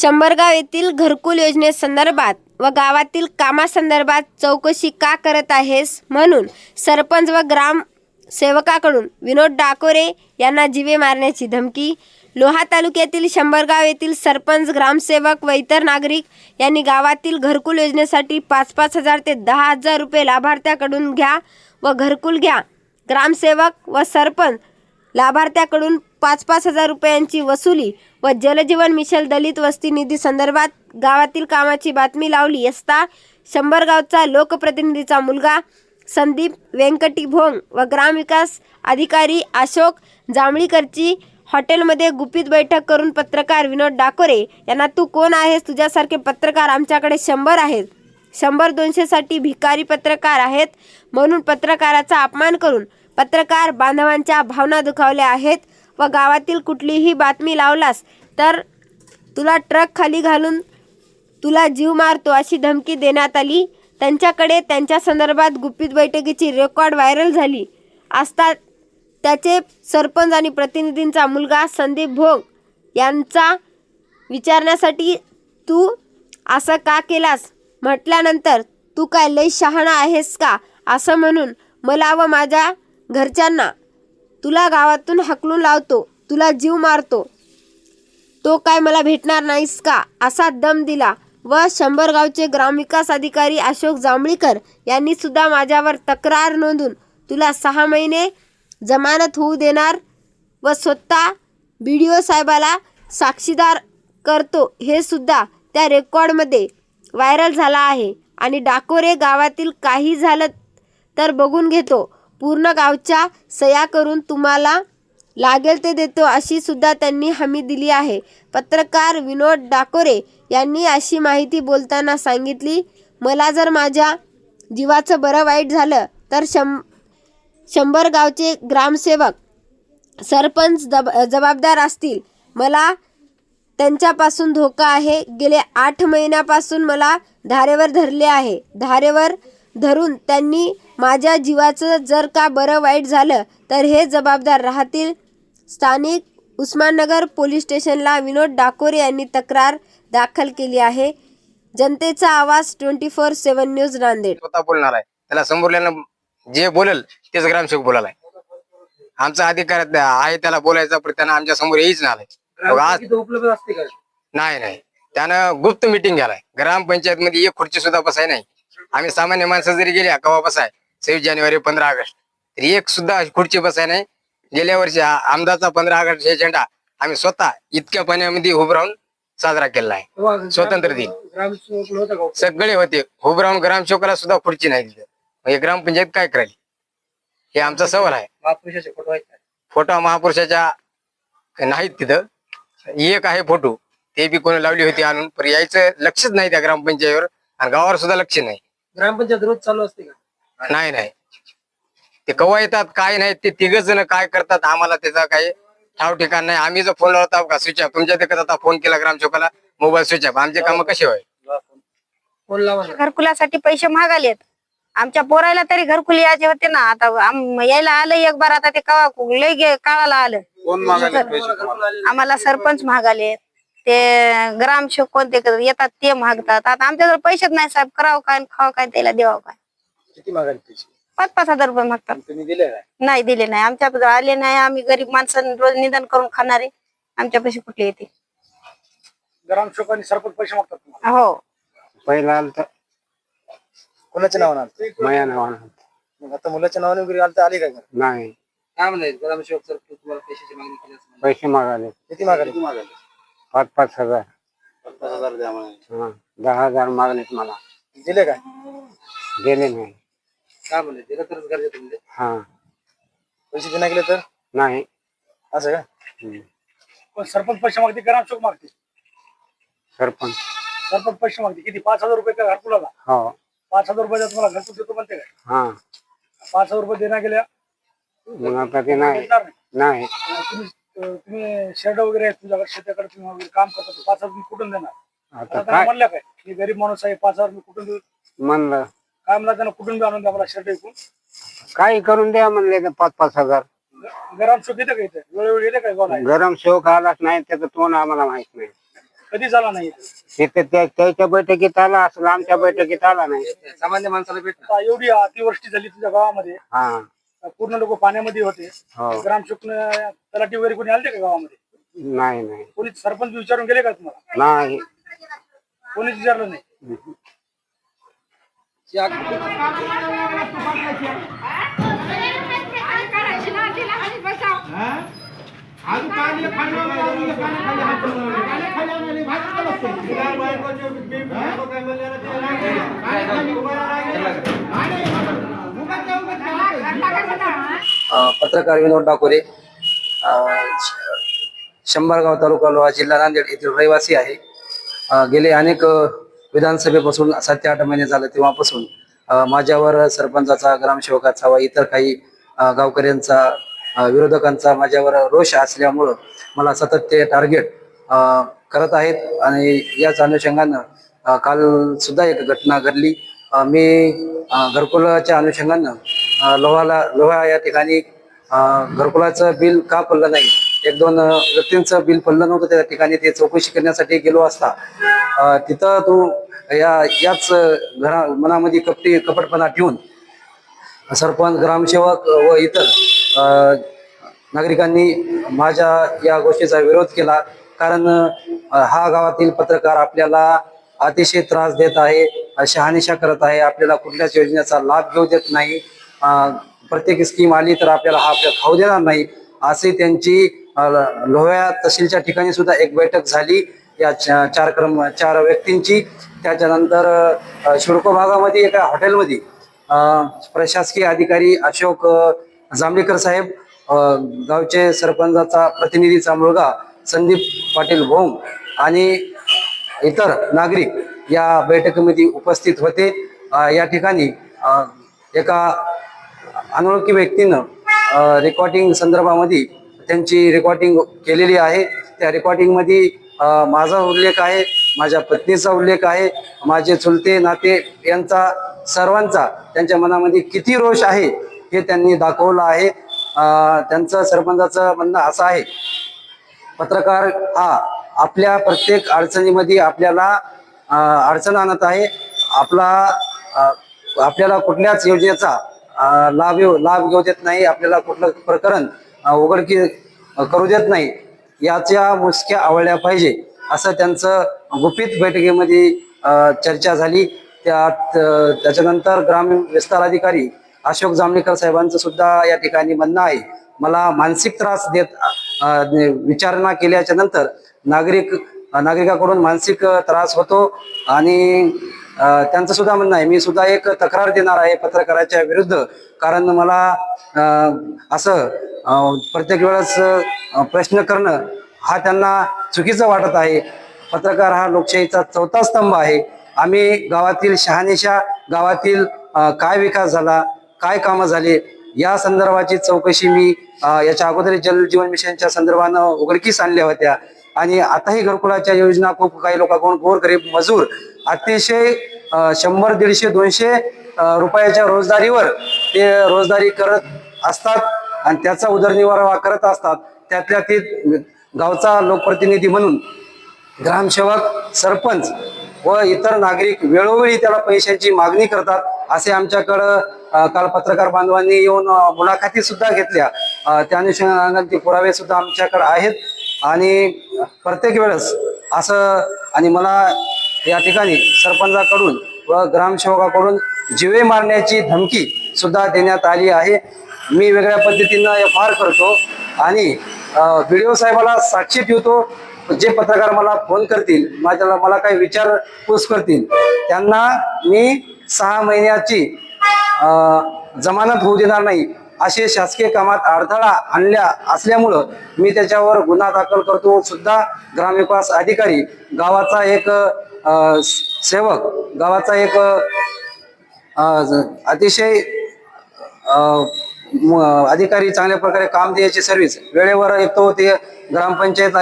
शंभरगाव येथील घरकुल योजनेसंदर्भात व गावातील कामासंदर्भात चौकशी का करत आहेस म्हणून सरपंच व ग्राम सेवकाकडून विनोद डाकोरे यांना जिवे मारण्याची धमकी. लोहा तालुक्यातील शंभरगाव येथील सरपंच ग्रामसेवक व इतर नागरिक यांनी गावातील घरकुल योजनेसाठी पाच पाच हजार ते दहा हजार रुपये लाभार्थ्याकडून घ्या व घरकुल घ्या. ग्रामसेवक व सरपंच लाभार्थ्याकडून पाच पाच हजार रुपयांची वसुली व जलजीवन मिशन दलित वस्ती निधी संदर्भात गावातील कामाची बातमी लावली असता शंभर गावचा लोकप्रतिनिधीचा मुलगा संदीप व्यंकटी भोंग व ग्रामविकास अधिकारी अशोक जांभळीकरची हॉटेलमध्ये गुपित बैठक करून पत्रकार विनोद डाकोरे यांना तू कोण आहेस? तुझ्यासारखे पत्रकार आमच्याकडे शंभर आहेत. शंभर दोनशेसाठी भिकारी पत्रकार आहेत म्हणून पत्रकाराचा अपमान करून पत्रकार बांधवांच्या भावना दुखावल्या आहेत. व गावातील कुठलीही बातमी लावलास तर तुला ट्रक खाली घालून तुला जीव मारतो अशी धमकी देण्यात आली. त्यांच्याकडे त्यांच्या संदर्भात गुपित बैठकीची रेकॉर्ड व्हायरल झाली. असता त्याचे सरपंच आणि प्रतिनिधींचा मुलगा संदीप भोग यांचा विचारण्यासाठी तू असं का केलास? म्हटल्यानंतर तू काय लई शहाणा आहेस का? असं म्हणून मला व माझ्या घरच्यांना तुला गावातून हकलून लावतो तुला जीव मारतो. तो काय मला भेटणार नाहीस का? असा दम दिला. व शंभर गावचे ग्रामविकास अधिकारी अशोक जांभळीकर यांनी सुद्धा माझ्यावर तक्रार नोंदून तुला सहा महिने जमानत होऊ देणार व स्वतः बी डी ओ साहेबाला साक्षीदार करतो हे सुद्धा त्या रेकॉर्डमध्ये व्हायरल झाला आहे. आणि डाकोरे गावातील काही झालं तर बघून घेतो. पूर्ण गावच्या सया करून तुम्हाला लागेल ते देतो अशी सुद्धा त्यांनी हमी दिली आहे. पत्रकार विनोद डाकोरे यांनी अशी माहिती बोलताना सांगितली मला जर माझ्या जीवाचं बरं वाईट झालं तर शं शंभर गावचे ग्रामसेवक सरपंच जब जबाबदार असतील. मला त्यांच्यापासून धोका आहे. गेले आठ महिन्यापासून मला धारेवर धरले आहे. धारेवर धरून त्यांनी माझ्या जीवाचं जर का बरं वाईट झालं तर हे जबाबदार राहतील. स्थानिक उस्माननगर पोलीस स्टेशनला विनोद डाकोरे यांनी तक्रार दाखल केली आहे. जनतेचा आवाज twenty four seven news Nanded. स्वतः बोलणार आहे. त्याला समोरल्यानं जे बोलेल तेच ग्रामसेवक बोलायला आमचा अधिकार आहे त्याला बोलायचा पण त्यानं आमच्यासमोर येईच नाही. आलाय. बघा, आज इथं उपलब्ध असते का? नाही नाही. त्यानं गुप्त मिटिंग घ्यालाय ग्रामपंचायत मध्ये एक खुर्ची सुद्धा बसाय नाही. आम्ही सामान्य माणसं जरी गेल्या कवा बसाय? सव्वीस जानेवारी पंधरा ऑगस्ट. तरी एक सुद्धा खुर्ची बसाय नाही. गेल्या वर्षी आ- आमदारचा पंधरा ऑगस्ट हे झेंडा आम्ही स्वतः इतक्या पाण्यामध्ये उभं राहून साजरा केलेला आहे. स्वतंत्र दिन. का सगळे होते. उभं राहून ग्रामसेवकाला सुद्धा खुर्ची नाही तिथं. मग हे ग्रामपंचायत काय करायली हे आमचा सवाल आहे. महापुरुषाचे फोटो आहेत? फोटो महापुरुषाच्या नाहीत तिथं. एक आहे फोटो. ते बी कोणी लावली होती आणून. पण यायचं लक्षच नाही त्या ग्रामपंचायतीवर. आणि गावावर सुद्धा लक्ष नाही. ग्रामपंचायत रोज चालू असते का? नाही नाही. ते कवा येतात काय नाही ते तिघ जण काय करतात आम्हाला त्याचा काही ठाव ठिकाण नाही. आम्ही जर फोन लावता का स्विच ऑफ तुमच्या तिकडे आता फोन केला ग्रामसेवकाला मोबाईल स्विच ऑफ आमचे काम कसे होय? फोन लावा ना. घरकुलासाठी पैसे मागालेत आमच्या पोरायला तरी घरकुल यायचे होते ना. आता आम- यायला आलं एक बार आता ते कवा लय गे- काळाला आलं. आम्हाला सरपंच महागाले ते ग्रामसेवक कोणते येतात ते मागतात. आता आमच्याजवळ पैसेच नाही साहेब करावं काय खावं काय त्याला द्यावं काय. किती मागायला पैसे? पाच पाच हजार रुपये मागतात. तुम्ही दिले काय नाही दिले नाही. आमच्याजवळ आले नाही. आम्ही गरीब माणसं रोज निधन करून खाणारे. आमच्या पैसे कुठले येते? ग्रामसेवकांनी सरपंच पैसे मागतात तुम्हाला? हो. पहिला आलं तर कोणाच्या नावानं आलं? माया नावानं मग आता मुलाच्या नावाने वगैरे आलं तर आले काय नाही. काय म्हणाले? ग्रामसेवक सर तुम्हाला पैशाची मागणी केली असं म्हणाले. पैसे मागाले किती मागाले किती मागाले पाच पाच हजार. पाच हजार द्या म्हणाले हा दहा हजार मागलेत मला. दिले काय? दिले नाही. काय म्हणले दिलं तरच गरजेचं म्हणजे. हा. पैसे देण्या गेले तर? नाही. असं का? हम्म. पण सरपंच पैसे मागते ग्रामसेवक मागते. सरपंच. सरपंच पैसे मागते. किती? पाच हजार रुपये का घरकुलाला हो. पाच हजार रुपये तुम्हाला घरकुल देतो म्हणते काय? हा. पाच हजार रुपये देण्या गेल्या. मग आता ते नाही. देणार नाही. नाही. तुम्ही तुम्ही शेड वगैरे आहेत तुझ्याकडे शेताकडे तुम्ही वगैरे काम करता तर पाच हजार तुम्ही कुठून देणार? आता आता त्यांना काय? म्हणलं काय मी गरीब माणूस आहे पाच हजार मी कुठून देऊ? म्हणलं. काय म्हणलं त्यांना कुठून बी आणून द्या मला शर्ट ऐकून काही करून द्या म्हणले पाच पाच हजार. गरम सुख येते का इथे? वेळोवेळी येते काय गोला गरम शोक आलाच नाही त्याचं तोंड आम्हाला माहीत नाही. कधी झाला नाही तिथे त्या त्याच्या बैठकीत आला असेल आमच्या बैठकीत आला नाही. सामान्य माणसाला भेट आता एवढी अतिवृष्टी झाली तुझ्या गावामध्ये. हा. पूर्ण लोक पाण्यामध्ये होते. हो. ग्रामसेवक तलाठी वगैरे कोणी आलते का गावामध्ये? नाही नाही. कोणी सरपंच विचारून गेले का तुम्हाला? नाही. कोणीच विचारलं नाही? अ, पत्रकार विनोद डाकोरे श- शंभरगाव तालुका लोहा जिल्हा नांदेड येथील रहिवासी आहे गेले अनेक विधानसभेपासून सात ते आठ महिने झाले तेव्हापासून माझ्यावर सरपंचाचा ग्रामसेवकाचा व इतर काही गावकऱ्यांचा विरोधकांचा माझ्यावर रोष असल्यामुळं मला सतत ते टार्गेट करत आहेत आणि याच अनुषंगानं काल सुद्धा एक घटना घडली मी घरकुलाच्या अनुषंगानं लोहाला लोहा या ठिकाणी घरकुलाचं बिल का पडलं नाही? एक दोन व्यक्तींचं बिल पडलं नव्हतं त्या ठिकाणी ते चौकशी करण्यासाठी गेलो असता. तिथं तू या याच घरा मनामध्ये कपटी कपटपणा ठेवून सरपंच ग्रामसेवक व इतर नागरिकांनी माझ्या या गोष्टीचा विरोध केला. कारण हा गावातील पत्रकार आपल्याला अतिशय त्रास देत आहे शहानिशा करत आहे आपल्याला कुठल्याच योजनेचा लाभ घेऊ देत नाही. प्रत्येक स्कीम आली तर आपल्याला हा आपल्याला खाऊ देणार नाही. असे त्यांची अ, लोह्या तहसीलच्या ठिकाणी सुद्धा एक बैठक झाली. या चार क्रम चार व्यक्तींची. त्याच्यानंतर शिडको भागामध्ये एका हॉटेलमध्ये प्रशासकीय अधिकारी अशोक जांभेकर साहेब गावचे सरपंचाचा प्रतिनिधीचा मुलगा संदीप पाटील भोंग आणि इतर नागरिक या बैठकीमध्ये उपस्थित होते. या ठिकाणी एका अनोळखी व्यक्तीनं रेकॉर्डिंग संदर्भामध्ये त्यांची रेकॉर्डिंग केलेली आहे. त्या रेकॉर्डिंगमध्ये माझा उल्लेख आहे माझ्या पत्नीचा उल्लेख आहे माझे चुलते नाते यांचा सर्वांचा त्यांच्या मनामध्ये किती रोष आहे हे त्यांनी दाखवलं आहे. त्यांचं सरपंचाचं म्हणणं असं आहे. पत्रकार हा आपल्या प्रत्येक अडचणीमध्ये आपल्याला अडचण आणत आहे. आपला आपल्याला कुठल्याच योजनेचा लाभ येऊ- लाभ घेऊ देत नाही आपल्याला कुठलं प्रकरण उघडकी करू देत नाही याच्या मुसक्या आवडल्या पाहिजे असं त्यांचं गुपित बैठकीमध्ये चर्चा झाली. त्यात त्याच्यानंतर ग्रामीण विस्तार अधिकारी अशोक जांभेकर साहेबांचं सुद्धा या ठिकाणी म्हणणं आहे. मला मानसिक त्रास देत विचारणा केल्याच्यानंतर नागरिक नागरिकाकडून मानसिक त्रास होतो आणि त्यांचं सुद्धा म्हणणं आहे. मी सुद्धा एक तक्रार देणार आहे पत्रकाराच्या विरुद्ध. कारण मला असं प्रत्येक वेळेस प्रश्न करणं हा त्यांना चुकीचं वाटत आहे. पत्रकार हा लोकशाहीचा चौथा स्तंभ आहे. आम्ही गावातील शहानिशा गावातील काय विकास झाला काय कामं झाले या संदर्भाची चौकशी मी याच्या अगोदर जल जीवन मिशनच्या संदर्भानं उघडकीस आणल्या होत्या. आणि आताही घरकुलाच्या योजना खूप काही लोकांकडून गोरगरीब मजूर अतिशय शंभर दीडशे दोनशे रुपयाच्या रोजदारीवर ते रोजदारी करत असतात आणि त्याचा उदरनिर्वाह करत असतात. त्यातल्या ते गावचा लोकप्रतिनिधी म्हणून ग्रामसेवक सरपंच व इतर नागरिक वेळोवेळी त्याला पैशाची मागणी करतात. असे आमच्याकडं काल पत्रकार बांधवांनी येऊन मुलाखती सुद्धा घेतल्या. त्या अनुषंगाने ते पुरावे सुद्धा आमच्याकडे आहेत. आणि प्रत्येक वेळेस असं आणि मला या ठिकाणी सरपंचाकडून व ग्रामसेवकाकडून जिवे मारण्याची धमकी सुद्धा देण्यात आली आहे. मी वेगळ्या पद्धतीनं एफ आर करतो आणि व्हिडिओ साहेबाला साक्षी ठेवतो. जे पत्रकार मला फोन करतील माझ्याला मला काही विचारपूस करतील त्यांना मी सहा महिन्याची जमानत होऊ देणार नाही असे शासकीय कामात अडथळा आणल्या असल्यामुळं मी त्याच्यावर गुन्हा दाखल करतो. सुद्धा ग्रामविकास अधिकारी गावाचा एक सेवक गावाचा एक अतिशय अधिकारी चांगल्या प्रकारे काम द्यायची सर्व्हिस वेळेवर येतो ते ग्रामपंचायत